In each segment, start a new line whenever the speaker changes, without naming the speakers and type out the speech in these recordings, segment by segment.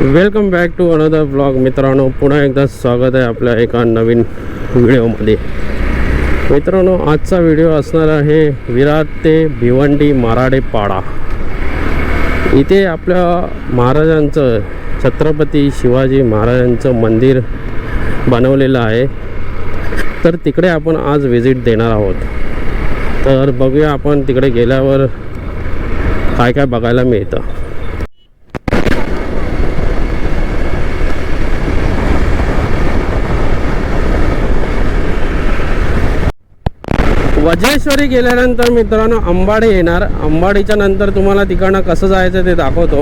Welcome back to another vlog मित्रांनो पुन्हा एकदा स्वागत आहे आपल्या एका नवीन व्हिडिओमध्ये. मित्रांनो आजचा व्हिडिओ असणार आहे विराट ते भिवंडी माराडे पाडा इथे आपल्या महाराजांचं छत्रपती शिवाजी महाराजांचं मंदिर बनवलेलं आहे. तर तिकडे आपण आज व्हिजिट देणार आहोत. तर बघूया आपण तिकडे गेल्यावर काय काय बघायला मिळतं. राजेश्वरी गेल्यानंतर मित्रांनो अंबाडी येणार. अंबाडीच्या नंतर तुम्हाला तिकडनं कसं जायचं ते दाखवतो.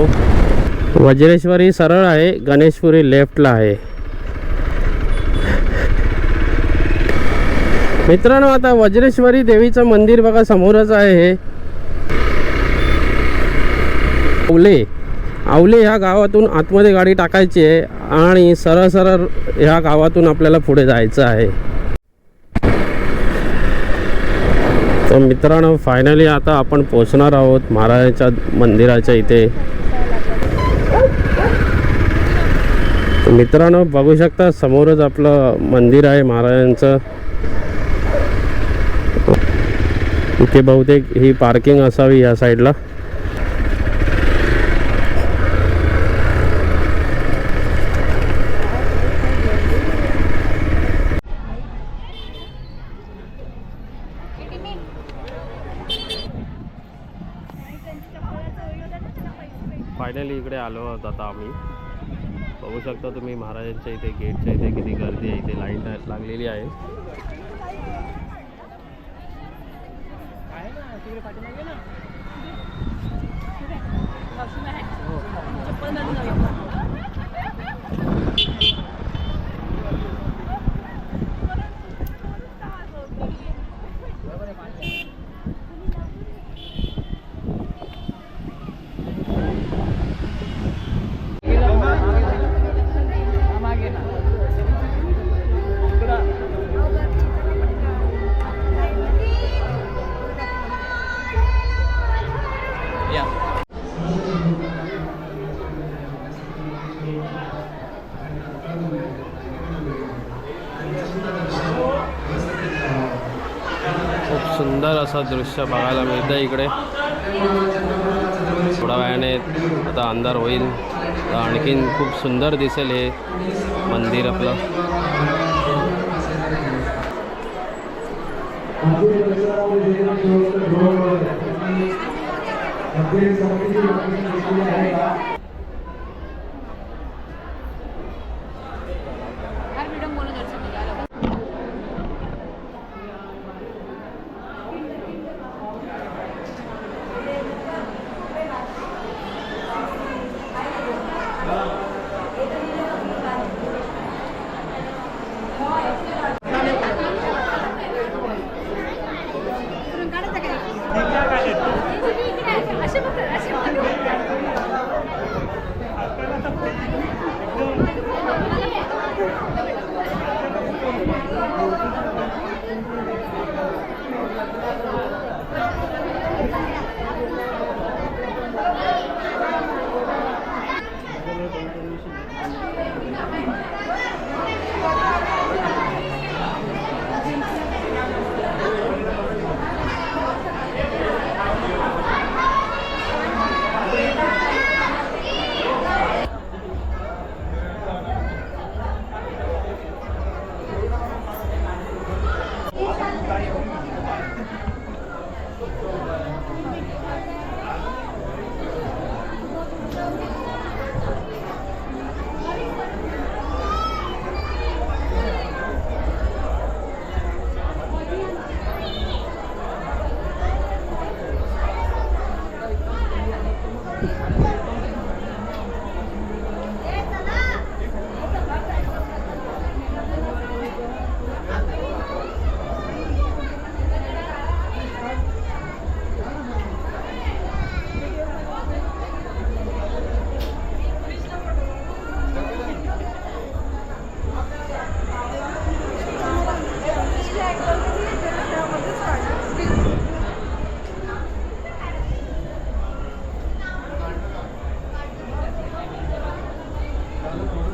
वज्रेश्वरी सरळ आहे गणेशपुरी लेफ्टला आहे. मित्रांनो आता वज्रेश्वरी देवीचं मंदिर बघा समोरच आहे हे. आवले. आवले ह्या गावातून आतमध्ये गाडी टाकायची आहे आणि सरळ सरळ ह्या गावातून आपल्याला पुढे जायचं आहे. तर मित्रांनो फायनली आता आपण पोचणार आहोत महाराजांच्या मंदिराच्या इथे. मित्रांनो बघू शकता समोरच आपलं मंदिर आहे महाराजांचं. इथे बहुतेक ही पार्किंग असावी या साईडला फायनली इकडे आलो आहोत आता आम्ही. बघू शकता तुम्ही महाराजांच्या इथे गेटच्या इथे किती गर्दी आहे इथे लाईन लागलेली आहे. ना असं दृश्य बघायला मिळतं इकडे. थोड्या वेळाने आता अंधार होईल. तर आणखीन खूप सुंदर दिसेल हे मंदिर आपलं.
Thank you.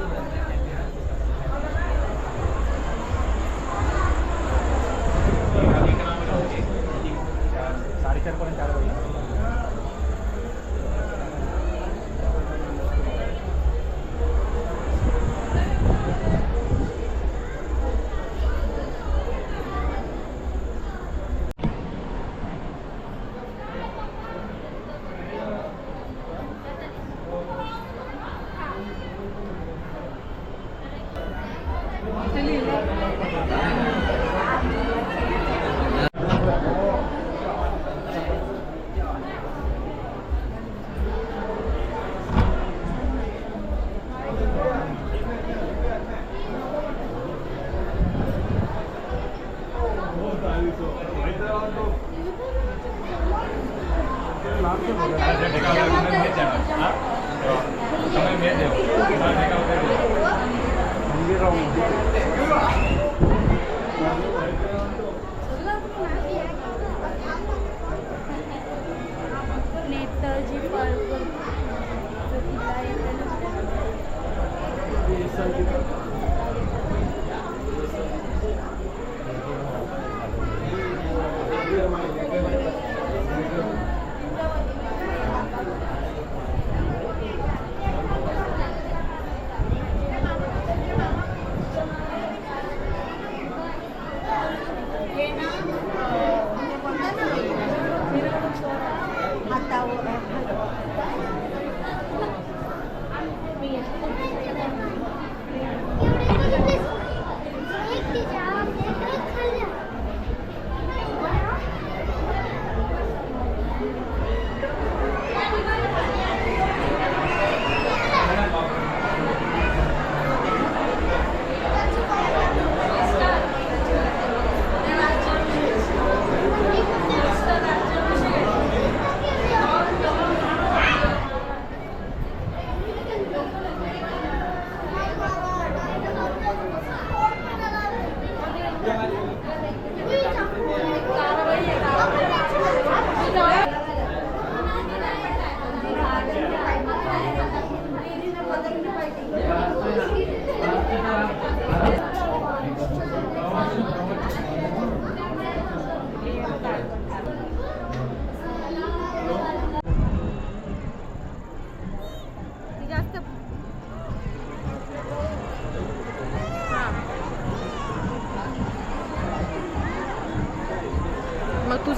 नेताजी पार्क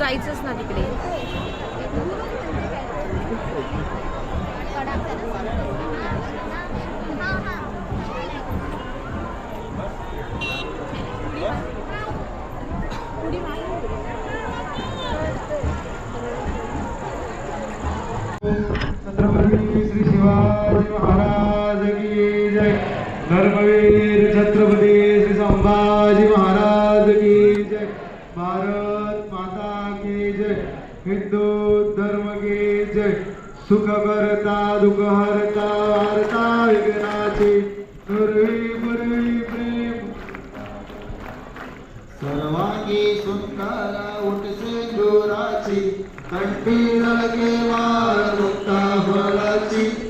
जायचंच ना तिकडे.
छत्रपती श्री शिवाजी महाराज की जय. धर्मवीर छत्रपती श्री संभाजी महाराज की जय. हिंदू धर्म की जय। सुख करता दुख हरता हरता विघ्नाची। दुर्वी बुर्वी प्रेम। सर्वांगी सुंदरा उठ जोराची। कंठी लगे मार मुक्ता फळाची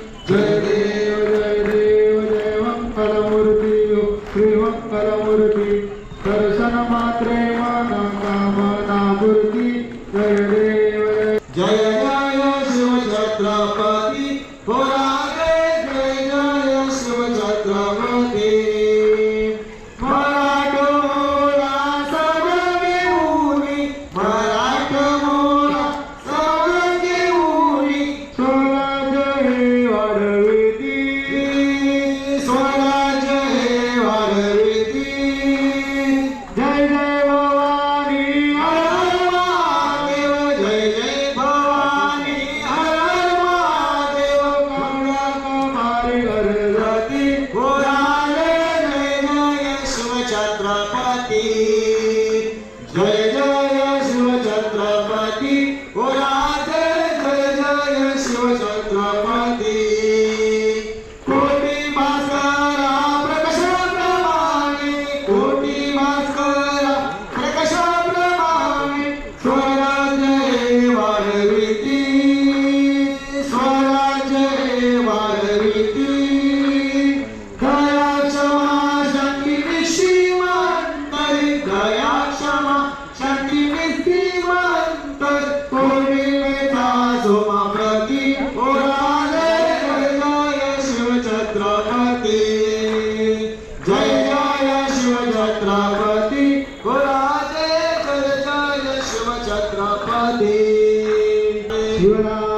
Shiva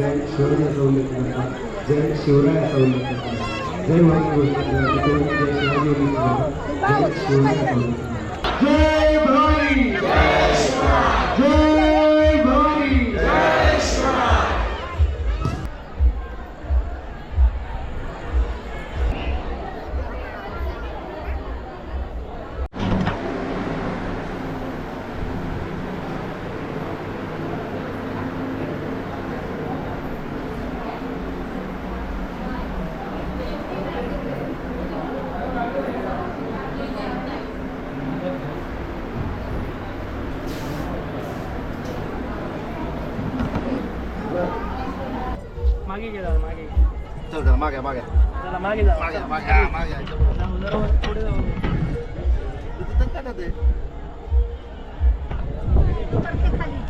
होती कोणी जय शिवरायाचा उल्लेख करता जय शिवरायाचा उल्लेख जय महाराज जय शिवाजी उल्लेख जय शिवरायाचा उल्लेख जय भवानी जय भवानी
मागे गेला मागे.
चल जरा मागे मागे.
चला मागे जा.
मागे मागे मागे.
जाऊ, जाऊ, पुढे जाऊ
Thank you.